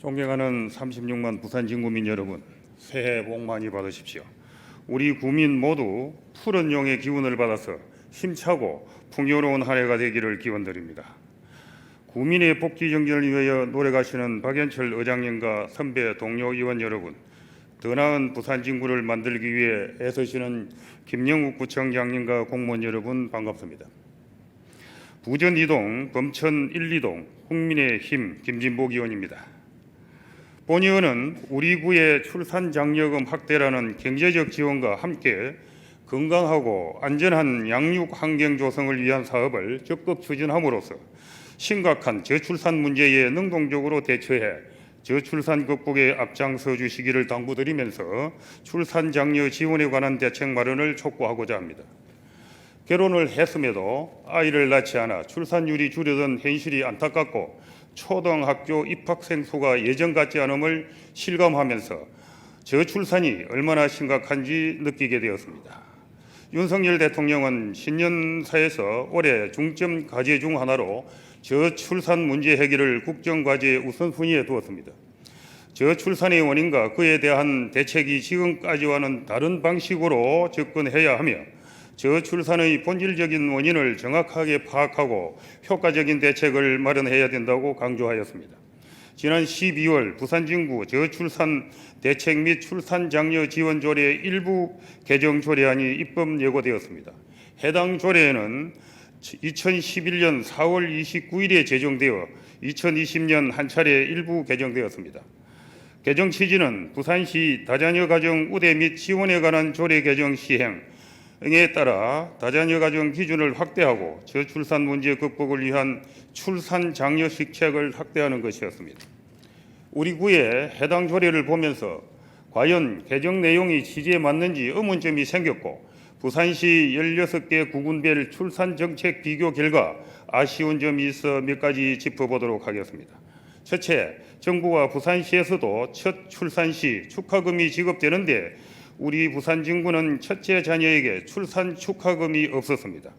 존경하는 36만 부산 진구민 여러분, 새해 복 많이 받으십시오. 우리 구민 모두 푸른 용의 기운을 받아서 힘차고 풍요로운 한 해가 되기를 기원드립니다. 구민의 복지 정진을 위하여 노력하시는 박연철 의장님과 선배 동료 의원 여러분, 더 나은 부산 진구를 만들기 위해 애쓰시는 김영욱 구청장님과 공무원 여러분 반갑습니다. 부전 2동, 범천 1, 2동, 국민의힘 김진복 의원입니다. 본 의원은 우리 구의 출산 장려금 확대라는 경제적 지원과 함께 건강하고 안전한 양육 환경 조성을 위한 사업을 적극 추진함으로써 심각한 저출산 문제에 능동적으로 대처해 저출산 극복에 앞장서 주시기를 당부드리면서 출산 장려 지원에 관한 대책 마련을 촉구하고자 합니다. 결혼을 했음에도 아이를 낳지 않아 출산율이 줄어든 현실이 안타깝고 초등학교 입학생 수가 예전 같지 않음을 실감하면서 저출산이 얼마나 심각한지 느끼게 되었습니다. 윤석열 대통령은 신년사에서 올해 중점 과제 중 하나로 저출산 문제 해결을 국정과제 우선순위에 두었습니다. 저출산의 원인과 그에 대한 대책이 지금까지와는 다른 방식으로 접근해야 하며 저출산의 본질적인 원인을 정확하게 파악하고 효과적인 대책을 마련해야 된다고 강조하였습니다. 지난 12월 부산진구 저출산 대책 및 출산 장려 지원 조례 일부 개정 조례안이 입법 예고되었습니다. 해당 조례에는 2011년 4월 29일에 제정되어 2020년 한 차례 일부 개정되었습니다. 개정 취지는 부산시 다자녀 가정 우대 및 지원에 관한 조례 개정 시행 에 따라 다자녀 가정 기준을 확대하고 저출산 문제 극복을 위한 출산 장려식책을 확대하는 것이었습니다. 우리 구의 해당 조례를 보면서 과연 개정 내용이 취지에 맞는지 의문점이 생겼고 부산시 16개 구군별 출산 정책 비교 결과 아쉬운 점이 있어 몇 가지 짚어보도록 하겠습니다. 첫째, 정부와 부산시에서도 첫 출산 시 축하금이 지급되는데 우리 부산 진구는 첫째 자녀에게 출산 축하금이 없었습니다.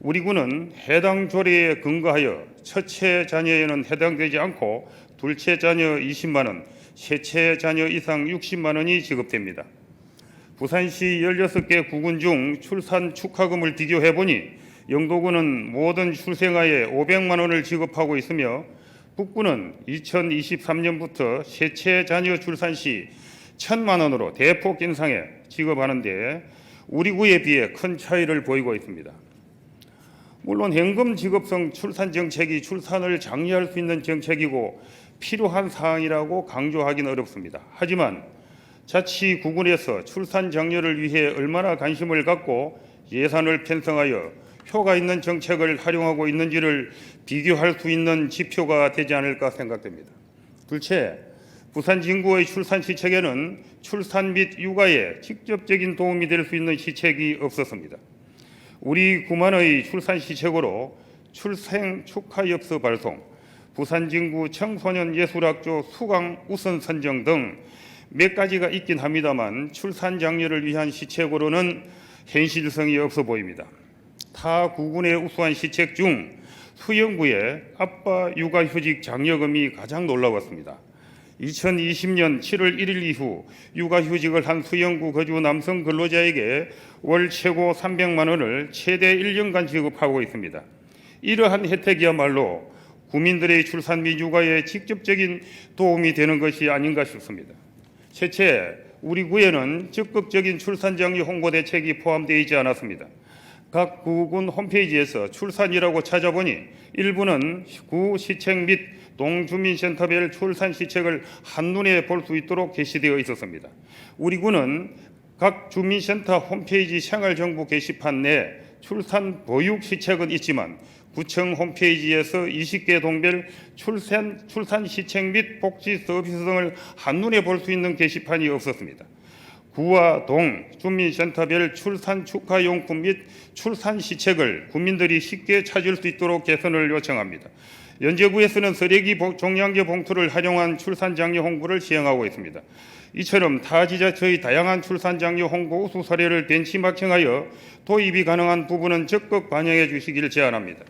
우리 군은 해당 조례에 근거하여 첫째 자녀에는 해당되지 않고 둘째 자녀 20만 원, 셋째 자녀 이상 60만 원이 지급됩니다. 부산시 16개 구군 중 출산 축하금을 비교해 보니 영도군은 모든 출생아에 500만 원을 지급하고 있으며 북구는 2023년부터 셋째 자녀 출산 시 천만 원으로 대폭 인상해 지급하는데 우리 구에 비해 큰 차이를 보이고 있습니다. 물론 현금 지급성 출산 정책이 출산을 장려할 수 있는 정책이고 필요한 사항이라고 강조하기는 어렵습니다. 하지만 자치 구군에서 출산 장려를 위해 얼마나 관심을 갖고 예산을 편성하여 효과 있는 정책을 활용하고 있는지를 비교할 수 있는 지표가 되지 않을까 생각됩니다. 둘째, 부산 진구의 출산 시책에는 출산 및 육아에 직접적인 도움이 될 수 있는 시책이 없었습니다. 우리 구만의 출산 시책으로 출생 축하 엽서 발송, 부산 진구 청소년 예술학교 수강 우선 선정 등 몇 가지가 있긴 합니다만 출산 장려를 위한 시책으로는 현실성이 없어 보입니다. 타 구군의 우수한 시책 중 수영구의 아빠 육아휴직 장려금이 가장 놀라웠습니다. 2020년 7월 1일 이후 육아휴직을 한 수영구 거주 남성 근로자에게 월 최고 300만 원을 최대 1년간 지급하고 있습니다. 이러한 혜택이야말로 국민들의 출산 및 육아에 직접적인 도움이 되는 것이 아닌가 싶습니다. 셋째, 우리 구에는 적극적인 출산 장려 홍보 대책이 포함되어 있지 않았습니다. 각 구군 홈페이지에서 출산이라고 찾아보니 일부는 구 시책 및 동주민센터별 출산 시책을 한눈에 볼 수 있도록 게시되어 있었습니다. 우리 군은 각 주민센터 홈페이지 생활정보 게시판 내 출산 보육 시책은 있지만 구청 홈페이지에서 20개 동별 출산, 출산 시책 및 복지 서비스 등을 한눈에 볼 수 있는 게시판이 없었습니다. 구와 동 주민센터별 출산 축하용품 및 출산 시책을 국민들이 쉽게 찾을 수 있도록 개선을 요청합니다. 연제구에서는 쓰레기 종량제 봉투를 활용한 출산 장려 홍보를 시행하고 있습니다. 이처럼 타 지자체의 다양한 출산 장려 홍보 우수 사례를 벤치마킹하여 도입이 가능한 부분은 적극 반영해 주시기를 제안합니다.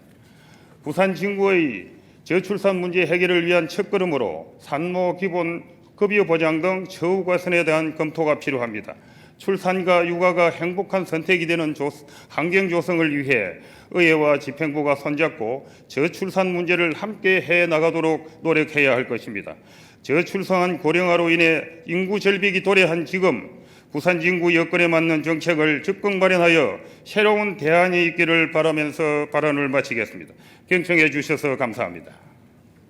부산 진구의 저출산 문제 해결을 위한 첫걸음으로 산모 기본 급여 보장 등 처우 개선에 대한 검토가 필요합니다. 출산과 육아가 행복한 선택이 되는 조- 환경 조성을 위해 의회와 집행부가 손잡고 저출산 문제를 함께 해 나가도록 노력해야 할 것입니다. 저출산한 고령화로 인해 인구 절벽이 도래한 지금 부산 진구 여건에 맞는 정책을 적극 마련하여 새로운 대안이 있기를 바라면서 발언을 마치겠습니다. 경청해 주셔서 감사합니다.